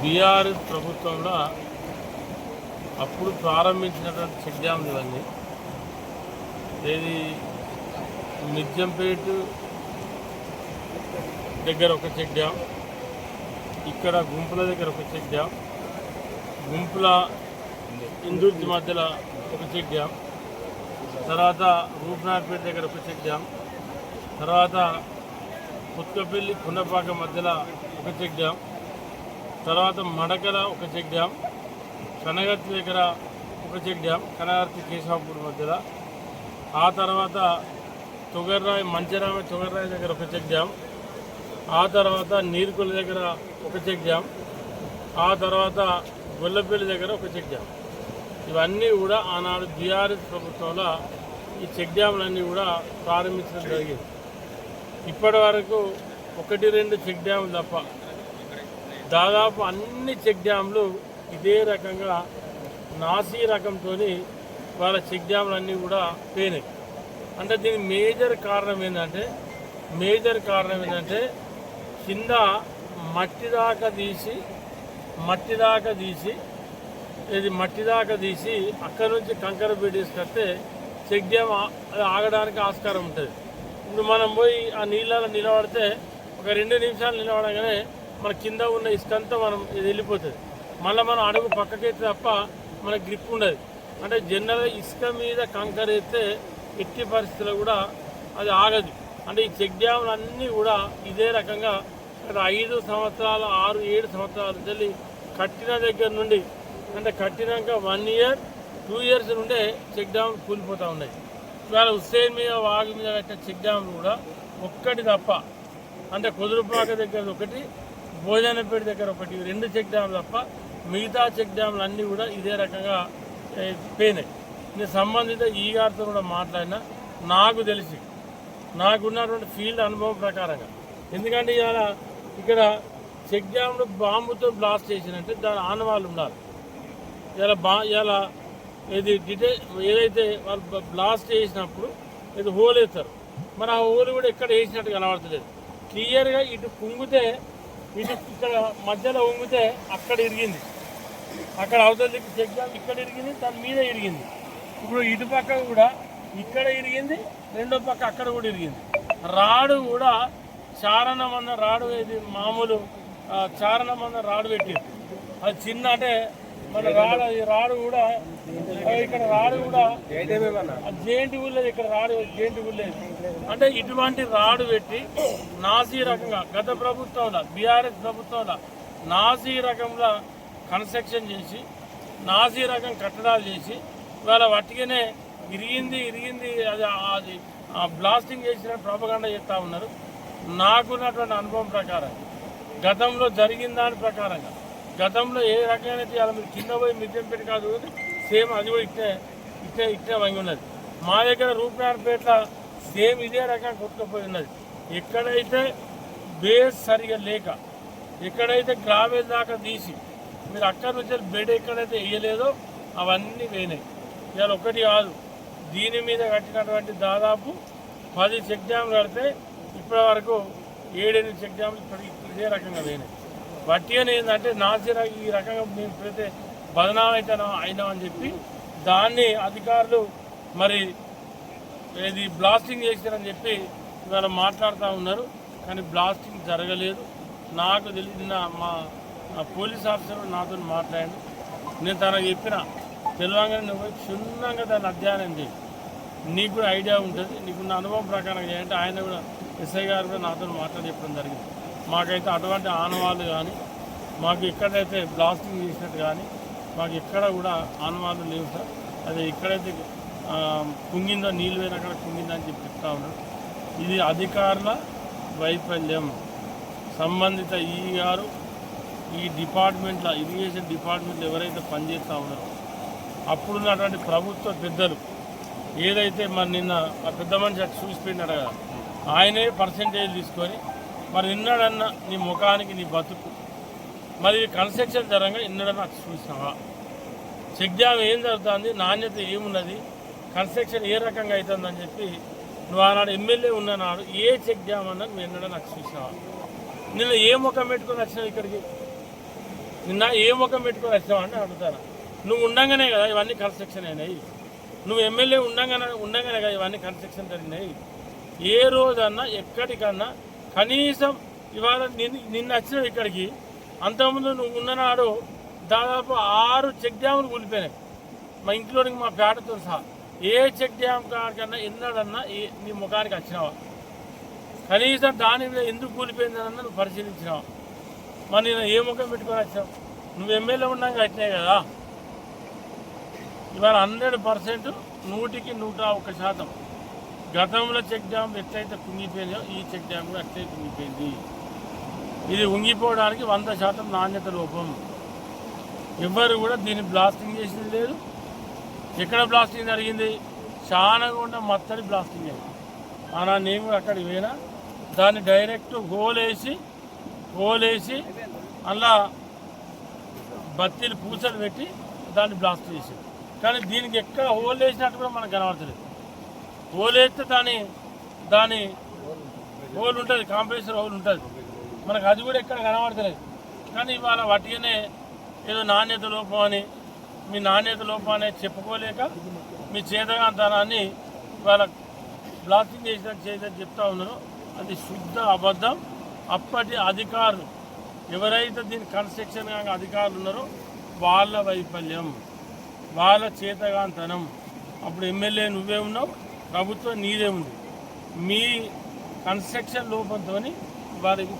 BRS ప్రభుత్వంలో అప్పుడు ప్రారంభించినటువంటి చెక్ డ్యామ్లు ఇవన్నీ ఏది మిర్జంపేట దగ్గర ఒక చెక్ డ్యామ్ ఇక్కడ గుంపుల దగ్గర ఒక చెక్ డ్యామ్ గుంపుల ఇందు మధ్యలో ఒక చెక్ డ్యామ్ తర్వాత రూపనాథపేట దగ్గర ఒక చెక్ డ్యామ్. తర్వాత కుత్కపల్లి కుండపాక మధ్యలో ఒక చెక్ డ్యామ్. తర్వాత మడకల ఒక చెక్ డ్యామ్. కనగర్తి దగ్గర ఒక చెక్ డ్యామ్. కనగర్తి కేశవాపూర్ మధ్యలో. ఆ తర్వాత తొగర్రాయి మంచిరామ తొగర్రాయి దగ్గర ఒక చెక్ డ్యామ్. ఆ తర్వాత నీరుకొల్లి దగ్గర ఒక చెక్ డ్యామ్. ఆ తర్వాత గొల్లపల్లి దగ్గర ఒక చెక్ డ్యామ్. ఇవన్నీ కూడా ఆనాడు బీఆర్ఎస్ ప్రభుత్వంలో ఈ చెక్ డ్యామ్లన్నీ కూడా ప్రారంభించడం జరిగింది. ఇప్పటి వరకు ఒకటి రెండు చెక్ డ్యాములు తప్ప దాదాపు అన్ని చెక్ డ్యామ్లు ఇదే రకంగా నాసీ రకంతో వాళ్ళ చెక్ డ్యామ్లు కూడా పోయినాయి. అంటే దీని మేజర్ కారణం ఏంటంటే మేజర్ కారణం ఏంటంటే కింద మట్టి దాకా తీసి మట్టి దాకా తీసి ఇది మట్టి దాకా తీసి అక్కడ నుంచి కంకర పెట్టేసుకొస్తే చెక్ డ్యామ్ అది ఆగడానికి ఆస్కారం ఉంటుంది. ఇప్పుడు మనం పోయి ఆ నీళ్ళలో నిలబడితే ఒక రెండు నిమిషాలు నిలబడగానే మన కింద ఉన్న ఇసుకంతా మనం ఇది వెళ్ళిపోతుంది. మళ్ళీ మనం అడుగు పక్కకైతే తప్ప మనకి గ్రిప్ ఉండదు. అంటే జనరల్గా ఇసుక మీద కంకర అయితే ఎట్టి పరిస్థితుల్లో కూడా అది ఆగదు. అంటే ఈ చెక్ డ్యాములు అన్నీ కూడా ఇదే రకంగా ఐదు సంవత్సరాలు ఆరు ఏడు సంవత్సరాల నుంచి కట్టిన దగ్గర నుండి అంటే కట్టినాక వన్ ఇయర్ టూ ఇయర్స్ నుండే చెక్ డ్యామ్ కూలిపోతూ ఉన్నాయి. ఇవాళ హుస్సేన్ మీద వాగు మీద కట్టిన చెక్ డ్యామ్లు కూడా ఒక్కటి తప్ప. అంటే కుదురుపాక దగ్గర ఒకటి భోజనపేట దగ్గర ఒకటి రెండు చెక్ డ్యామ్లు తప్ప మిగతా చెక్ డ్యామ్లు అన్నీ కూడా ఇదే రకంగా పోయినాయి. నేను సంబంధిత ఈ గారితో కూడా మాట్లాడినా నాకు తెలిసి నాకున్నటువంటి ఫీల్డ్ అనుభవం ప్రకారంగా. ఎందుకంటే ఇవాళ ఇక్కడ చెక్ డ్యామ్లు బాంబుతో బ్లాస్ట్ చేసినంటే దాని ఆనవాళ్ళు ఉండాలి ఇలా బా ఇలా ఇది డిటే ఏదైతే వాళ్ళు బ్లాస్ట్ చేసినప్పుడు ఇది హోల్ వేస్తారు మరి ఆ హోల్ కూడా ఎక్కడ వేసినట్టు కనబడతలేదు. క్లియర్గా ఇటు కుంగితే ఇటు ఇక్కడ మధ్యలో ఉంగితే అక్కడ ఇరిగింది. అక్కడ అవతల దిక్కు చెక్ డ్యామ్ ఇక్కడ ఇరిగింది దాని మీద ఇరిగింది. ఇప్పుడు ఇటు పక్క కూడా ఇక్కడ ఇరిగింది రెండో పక్క అక్కడ కూడా ఇరిగింది. రాడు కూడా చారణం అన్న రాడు ఇది మామూలు చారణం అన్న రాడు పెట్టింది. అది చిన్న అంటే మన రాడు ఈ రాడు కూడా ఇక్కడ రాడు కూడా జేంటి ఊళ్ళేది ఇక్కడ రాడు జేంటి ఊళ్ళేది అంటే ఇటువంటి రాడు పెట్టి నాసీ రకంగా గత ప్రభుత్వంలో బీఆర్ఎస్ ప్రభుత్వంలో నాసీ రకంలో కన్స్ట్రక్షన్ చేసి నాసీ రకం కట్టడాలు చేసి ఇవాళ వట్టిగానే ఇరిగింది ఇరిగింది అది అది ఆ బ్లాస్టింగ్ చేసిన ప్రాపగాండా చేస్తూ ఉన్నారు. నాకున్నటువంటి అనుభవం ప్రకారం గతంలో జరిగిన దాని ప్రకారంగా గతంలో ఏ రకమైన ఇవాళ మీరు కింద పోయి మిద్యంపేట కాదు సేమ్ అది కూడా ఇట్టే ఇట్టే ఇట్టే వంగి ఉన్నది. మా దగ్గర రూపాయలపేట సేమ్ ఇదే రకంగా కొట్టుకుపోయి ఉన్నది. ఎక్కడైతే బేస్ సరిగా లేక ఎక్కడైతే గ్రావేజ్ దాకా తీసి మీరు అక్కడి నుంచి బెడ్ ఎక్కడైతే వేయలేదో అవన్నీ వేయినాయి. ఇవాళ ఒకటి కాదు. దీని మీద కట్టినటువంటి దాదాపు పది చెక్ డ్యామ్లు కడితే ఇప్పటి వరకు ఏడెనిమిది చెక్ డ్యామ్లు ఇప్పటికి ఇదే రకంగా వేయినాయి. వట్టి అని ఏంటంటే నాసిరా ఈ రకంగా మేము పెడితే బదనాం అయినా అని చెప్పి దాన్ని అధికారులు మరి ఇది బ్లాస్టింగ్ చేశారని చెప్పి ఇవాళ మాట్లాడుతూ ఉన్నారు. కానీ బ్లాస్టింగ్ జరగలేదు. నాకు తెలిసిన మా మా పోలీస్ ఆఫీసర్ నాతో మాట్లాడాను నేను తనకు చెప్పిన తెలంగాణ నువ్వు క్షుణ్ణంగా దాన్ని అధ్యయనం చేయి. నీకు కూడా ఐడియా ఉంటుంది. నీకున్న అనుభవం ప్రకారం చేయంటే ఆయన కూడా ఎస్ఐ గారు కూడా నాతో మాట్లాడి చెప్పడం జరిగింది. మాకైతే అటువంటి ఆనవాళ్ళు కానీ మాకు ఎక్కడైతే బ్లాస్టింగ్ చేసినట్టు కానీ మాకు ఎక్కడ కూడా ఆనవాళ్ళు లేవు సార్. అది ఎక్కడైతే కుంగిందో నీళ్ళు పోయిన అక్కడ కుంగిందని చెప్పి చెప్తా ఇది అధికారుల వైఫల్యం. సంబంధిత ఈ గారు ఈ డిపార్ట్మెంట్లో ఇరిగేషన్ డిపార్ట్మెంట్ ఎవరైతే పనిచేస్తూ ఉన్నారో అప్పుడున్నటువంటి ప్రభుత్వ పెద్దలు ఏదైతే మరి నిన్న ఆ పెద్ద మనిషి అటు చూసిపోయినాడు కదా ఆయనే పర్సంటేజ్ తీసుకొని మరి నిన్నడన్న నీ ముఖానికి నీ బతుకు. మరి కన్స్ట్రక్షన్ జరంగా ఇన్నడన్నా చూసినావా? చెక్ డ్యామ్ ఏం జరుగుతుంది? నాణ్యత ఏమున్నది? కన్స్ట్రక్షన్ ఏ రకంగా అవుతుందని చెప్పి నువ్వు ఆనాడు ఎమ్మెల్యే ఉన్ననాడు ఏ చెక్ డ్యామ్ అన్నది నువ్వు ఎన్నడూ నాకు చూసినావా? నిన్న ఏ ముఖం పెట్టుకొని వచ్చినావు ఇక్కడికి? నిన్న ఏ ముఖం పెట్టుకొని వచ్చినావు అని అడుగుతాను. నువ్వు ఉండగానే కదా ఇవన్నీ కన్స్ట్రక్షన్ అయినాయి. నువ్వు ఎమ్మెల్యే ఉండగానే ఉండగానే కదా ఇవన్నీ కన్స్ట్రక్షన్ జరిగినాయి. ఏ రోజన్నా ఎక్కడికన్నా కనీసం ఇవాళ నిన్న నిన్న వచ్చినావు ఇక్కడికి అంతకుముందు నువ్వు ఉన్ననాడు దాదాపు ఆరు చెక్ డ్యాములు కూలిపోయినాయి. మా ఇంట్లోనికి మా పేటతో సహా. ఏ చెక్ డ్యామ్ కాడికన్నా ఎన్నడన్నా ఏ నీ ముఖానికి వచ్చినావా? కనీసం దాని మీద ఎందుకు కూలిపోయిందన్న నువ్వు పరిశీలించినావా? మరి నేను ఏ ముఖం పెట్టుకొని వచ్చావు? నువ్వు ఎమ్మెల్యే ఉన్నాక వచ్చినాయి కదా? ఇవాళ హండ్రెడ్ పర్సెంట్ నూటికి నూట ఒక్క శాతం. గతంలో చెక్ డ్యామ్ ఎట్లయితే కుంగిపోయిందో ఈ చెక్ డ్యామ్ కూడా అట్లే కుంగిపోయింది. ఇది ఉంగిపోవడానికి వంద శాతం నాణ్యత లోపం. ఎవ్వరు కూడా దీన్ని బ్లాస్టింగ్ చేసింది లేదు. ఎక్కడ బ్లాస్టింగ్ జరిగింది? కూడా మత్తడి బ్లాస్టింగ్ అయింది అలా నేను కూడా అక్కడికి పోయినా. దాన్ని డైరెక్ట్ గోలేసి గోలేసి అలా బత్తీలు పూసలు పెట్టి దాన్ని బ్లాస్ట్ చేసి కానీ దీనికి ఎక్కడ హోల్ వేసినట్టు కూడా మనకు కనబడతలేదు. హోల్ వేస్తే దాని దాని హోల్ ఉంటుంది కాంపిటీషన్ హోల్ ఉంటుంది. మనకు అది కూడా ఎక్కడ కనబడతలేదు. కానీ ఇవాళ వాటినే ఏదో నాణ్యత లోపం అని మీ నాణ్యత లోపం అనేది చెప్పుకోలేక మీ చేతగాంతనాన్ని ఇవాళ బ్లాస్టింగ్ చేసిన చేసినట్టు చెప్తా ఉన్నారు. అది శుద్ధ అబద్ధం. అప్పటి అధికారులు ఎవరైతే దీని కన్స్ట్రక్షన్ అధికారులు ఉన్నారో వాళ్ళ వైఫల్యం వాళ్ళ చేతగాంతనం. అప్పుడు ఎమ్మెల్యే నువ్వే ఉన్నావు ప్రభుత్వం నీదే ఉంది. మీ కన్స్ట్రక్షన్ లోపంతో వారికి